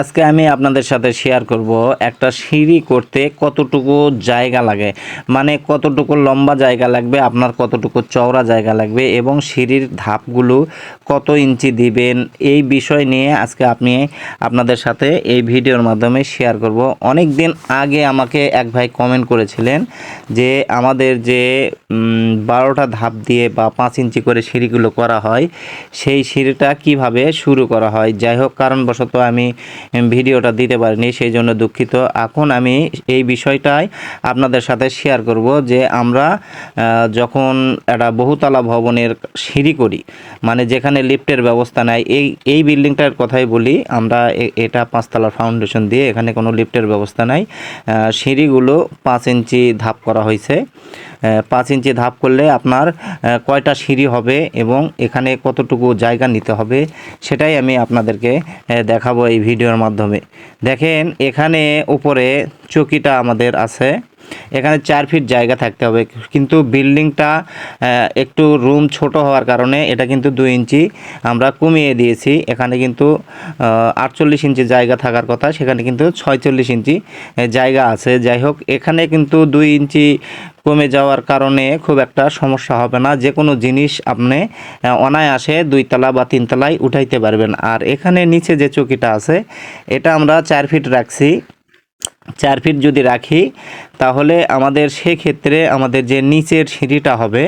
আজকে আমি আপনাদের সাথে শেয়ার করব একটা সিঁড়ি করতে কতটুকু জায়গা লাগে। মানে কতটুকু লম্বা জায়গা লাগবে, আপনার কতটুকু চওড়া জায়গা লাগবে এবং সিঁড়ির ধাপগুলো কত ইঞ্চি দিবেন, এই বিষয় নিয়ে আজকে আপনি আপনাদের সাথে এই ভিডিওর মাধ্যমে শেয়ার করব। অনেক দিন আগে আমাকে এক ভাই কমেন্ট করেছিলেন যে আমাদের যে বারোটা ধাপ দিয়ে বা পাঁচ ইঞ্চি করে সিঁড়িগুলো করা হয়, সেই সিঁড়িটা কীভাবে শুরু করা হয়? যাই হোক, কারণবশত আমি ভিডিওটা দিতে পারিনি, সেই জন্য দুঃখিত। এখন আমি এই বিষয়টাই আপনাদের সাথে শেয়ার করব যে আমরা যখন একটা বহুতলা ভবনের সিঁড়ি করি মানে যেখানে লিফটের ব্যবস্থা নাই, এই এই বিল্ডিংটার কথাই বলি, আমরা এটা পাঁচতলার ফাউন্ডেশন দিয়ে এখানে কোনো লিফটের ব্যবস্থা নাই। সিঁড়িগুলো পাঁচ ইঞ্চি ধাপ করা হয়েছে। পাঁচ ইঞ্চি ধাপ করলে আপনার কয়টা সিঁড়ি হবে এবং এখানে কতটুকু জায়গা নিতে হবে সেটাই আমি আপনাদেরকে দেখাবো এই ভিডিওর মাধ্যমে। দেখেন, এখানে উপরে চকিটা আমাদের আছে। এখানে চার ফিট জায়গা থাকতে হবে, কিন্তু বিল্ডিংটা একটু রুম ছোট হওয়ার কারণে এটা কিন্তু দুই ইঞ্চি আমরা কমিয়ে দিয়েছি। এখানে কিন্তু আটচল্লিশ ইঞ্চি জায়গা থাকার কথা, সেখানে কিন্তু ছয়চল্লিশ ইঞ্চি জায়গা আছে। যাই হোক, এখানে কিন্তু দুই ইঞ্চি কমে যাওয়ার কারণে খুব একটা সমস্যা হবে না। যে কোনো জিনিস আপনি অনায়াসে দুইতলা বা তিনতলায় উঠাইতে পারবেন। আর এখানে নিচে যে চকিটা আছে, এটা আমরা চার ফিট রাখছি। চার ফিট যদি রাখি, তাহলে আমাদের সেক্ষেত্রে আমাদের যে নিচের সিঁড়িটা হবে,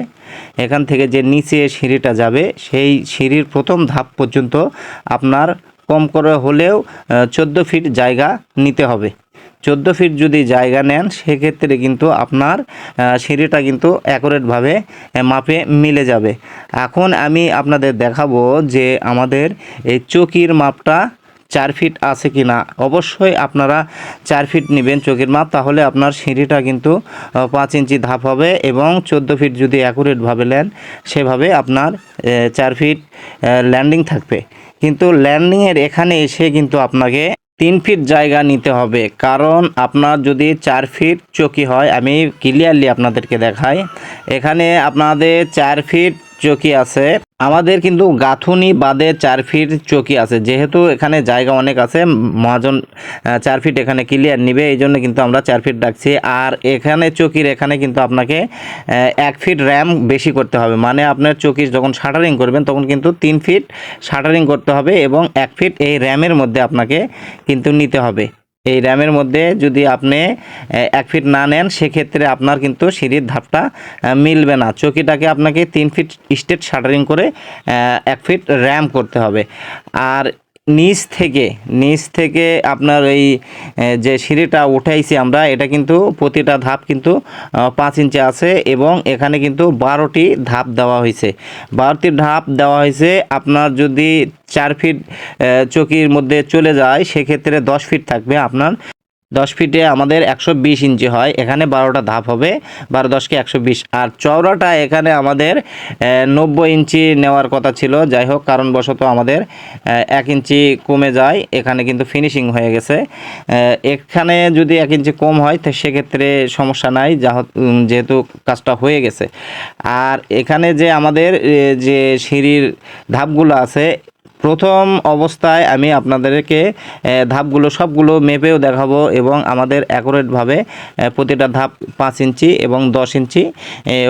এখান থেকে যে নিচে সিঁড়িটা যাবে, সেই সিঁড়ির প্রথম ধাপ পর্যন্ত আপনার কম করে হলেও চোদ্দ ফিট জায়গা নিতে হবে। চোদ্দ ফিট যদি জায়গা নেন, সেক্ষেত্রে কিন্তু আপনার সিঁড়িটা কিন্তু অ্যাকুরেটভাবে মাপে মিলে যাবে। এখন আমি আপনাদের দেখাবো যে আমাদের এই চকির মাপটা চার ফিট আছে কি না অবশ্যই আপনারা চার ফিট নেবেন চোখের মাপ, তাহলে আপনার সিঁড়িটা কিন্তু পাঁচ ইঞ্চি ধাপ হবে এবং চোদ্দ ফিট যদি অ্যাকুরেটভাবে নেন, সেভাবে আপনার চার ফিট ল্যান্ডিং থাকবে। কিন্তু ল্যান্ডিংয়ের এখানে এসে কিন্তু আপনাকে তিন ফিট জায়গা নিতে হবে। কারণ আপনার যদি চার ফিট চকি হয়, আমি ক্লিয়ারলি আপনাদেরকে দেখাই। এখানে আপনাদের চার ফিট চকি আছে। আমাদের কিন্তু গাঁথুনি বাদে চার ফিট চকি আছে। যেহেতু এখানে জায়গা অনেক আছে, মহাজন চার ফিট এখানে ক্লিয়ার নিবে, এই জন্য কিন্তু আমরা চার ফিট রাখছি আর এখানে চকির এখানে কিন্তু আপনাকে এক ফিট র্যাম বেশি করতে হবে। মানে আপনার চকি যখন শাটারিং করবেন, তখন কিন্তু তিন ফিট শাটারিং করতে হবে এবং এক ফিট এই র্যামের মধ্যে আপনাকে কিন্তু নিতে হবে। এই র্যামের মধ্যে যদি আপনি এক ফিট না নেন, সেক্ষেত্রে আপনার কিন্তু সিঁড়ির ধাপটা মিলবে না। চকিটাকে আপনাকে তিন ফিট স্টেট শাটারিং করে এক ফিট র্যাম করতে হবে। আর নিচ থেকে নিচ থেকে আপনার এই যে সিঁড়িটা উঠাইছি আমরা, এটা কিন্তু প্রতিটা ধাপ কিন্তু পাঁচ ইঞ্চি আছে এবং এখানে কিন্তু বারোটি ধাপ দেওয়া হয়েছে। বারোটি ধাপ দেওয়া হয়েছে, আপনার যদি চার ফিট চকির মধ্যে চলে যায়, সেক্ষেত্রে দশ ফিট থাকবে আপনার। দশ ফিটে আমাদের একশো বিশ ইঞ্চি হয়। এখানে বারোটা ধাপ হবে, বারো দশকে একশো বিশ। আর চওড়াটা এখানে আমাদের নব্বই ইঞ্চি নেওয়ার কথা ছিল। যাই হোক, কারণবশত আমাদের এক ইঞ্চি কমে যায়। এখানে কিন্তু ফিনিশিং হয়ে গেছে। এখানে যদি এক ইঞ্চি কম হয়, তো সেক্ষেত্রে সমস্যা নাই। যা যেহেতু কাজটা হয়ে গেছে। আর এখানে যে আমাদের যে সিঁড়ির ধাপগুলো আছে প্রথম অবস্থায় আমি আপনাদেরকে ধাপগুলো, সবগুলো মেপেও দেখাবো এবং আমাদের অ্যাকুরেটভাবে প্রতিটা ধাপ পাঁচ ইঞ্চি এবং দশ ইঞ্চি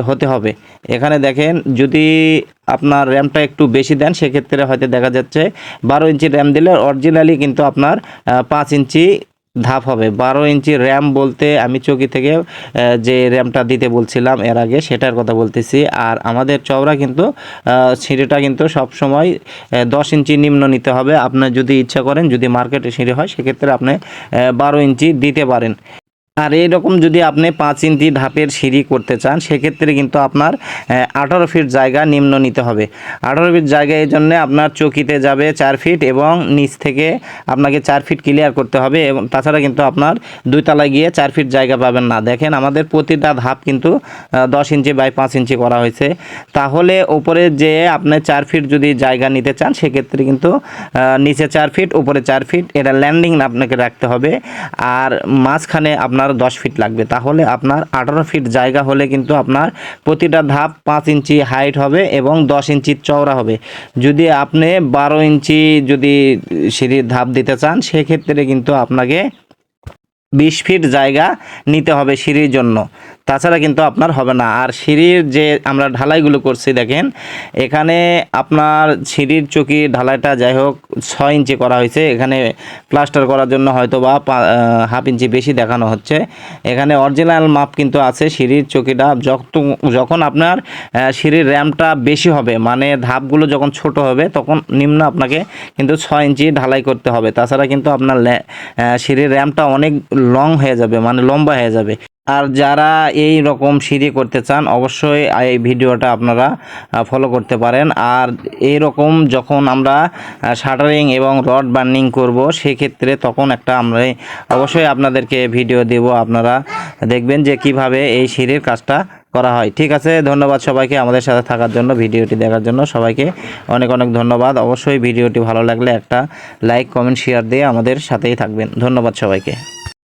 হতে হবে। এখানে দেখেন, যদি আপনার র্যামটা একটু বেশি দেন, সেক্ষেত্রে হয়তো দেখা যাচ্ছে বারো ইঞ্চি র্যাম দিলে অরিজিনালি কিন্তু আপনার পাঁচ ইঞ্চি ধাপ হবে। বারো ইঞ্চি র্যাম বলতে আমি চকি থেকে যে র্যামটা দিতে বলছিলাম এর আগে সেটার কথা বলতেছি। আর আমাদের চওড়া কিন্তু সিঁড়িটা কিন্তু সবসময় দশ ইঞ্চি নিম্ন নিতে হবে। আপনার যদি ইচ্ছা করেন, যদি মার্কেটে সিঁড়ি হয়, সেক্ষেত্রে আপনি বারো ইঞ্চি দিতে পারেন। আর এইরকম যদি আপনি পাঁচ ইঞ্চি ধাপের সিঁড়ি করতে চান, সেক্ষেত্রে কিন্তু আপনার আঠারো ফিট জায়গা নিম্ন নিতে হবে। আঠারো ফিট জায়গা এই জন্যে আপনার চকিতে যাবে চার ফিট এবং নিচ থেকে আপনাকে চার ফিট ক্লিয়ার করতে হবে এবং তাছাড়া কিন্তু আপনার দুই তলায় গিয়ে চার ফিট জায়গা পাবেন না। দেখেন আমাদের প্রতিটা ধাপ কিন্তু দশ ইঞ্চি বাই পাঁচ ইঞ্চি করা হয়েছে। তাহলে ওপরে যে আপনি চার ফিট যদি জায়গা নিতে চান, সেক্ষেত্রে কিন্তু নিচে চার ফিট, উপরে চার ফিট, এটা ল্যান্ডিং আপনাকে রাখতে হবে। আর মাঝখানে আপনার আপনার দশ ফিট লাগবে। তাহলে আপনার আঠারো ফিট জায়গা হলে কিন্তু আপনার প্রতিটা ধাপ পাঁচ ইঞ্চি হাইট হবে এবং দশ ইঞ্চি চওড়া হবে। যদি আপনি বারো ইঞ্চি যদি সিঁড়ির ধাপ দিতে চান, সেক্ষেত্রে কিন্তু আপনাকে বিশ ফিট জায়গা নিতে হবে সিঁড়ির জন্য। তাছাড়া কিন্তু আপনার হবে না। আর সিঁড়ির যে আমরা ঢালাইগুলো করছি দেখেন, এখানে আপনার সিঁড়ির চকি ঢালাইটা যাই হোক ছয় ইঞ্চি করা হয়েছে। এখানে প্লাস্টার করার জন্য হয়তো বা হাফ ইঞ্চি বেশি দেখানো হচ্ছে। এখানে অরিজিনাল মাপ কিন্তু আছে সিঁড়ির চকিটা। যখন যখন আপনার সিঁড়ির র্যামটা বেশি হবে মানে ধাপগুলো যখন ছোট হবে, তখন নিম্ন আপনাকে কিন্তু ছয় ইঞ্চি ঢালাই করতে হবে। তাছাড়া কিন্তু আপনার সিঁড়ির র্যামটা অনেক লং হয়ে যাবে মানে লম্বা হয়ে যাবে। আর যারা এই রকম সিঁড়ি করতে চান, অবশ্যই এই ভিডিওটা আপনারা ফলো করতে পারেন। আর এই রকম যখন আমরা শাটারিং এবং রড বার্নিং করব, সেক্ষেত্রে তখন একটা আমরা অবশ্যই আপনাদেরকে ভিডিও দেব। আপনারা দেখবেন যে কীভাবে এই সিঁড়ির কাজটা করা হয়। ঠিক আছে, ধন্যবাদ সবাইকে আমাদের সাথে থাকার জন্য, ভিডিওটি দেখার জন্য। সবাইকে অনেক অনেক ধন্যবাদ। অবশ্যই ভিডিওটি ভালো লাগলে একটা লাইক কমেন্ট শেয়ার দিয়ে আমাদের সাথেই থাকবেন। ধন্যবাদ সবাইকে।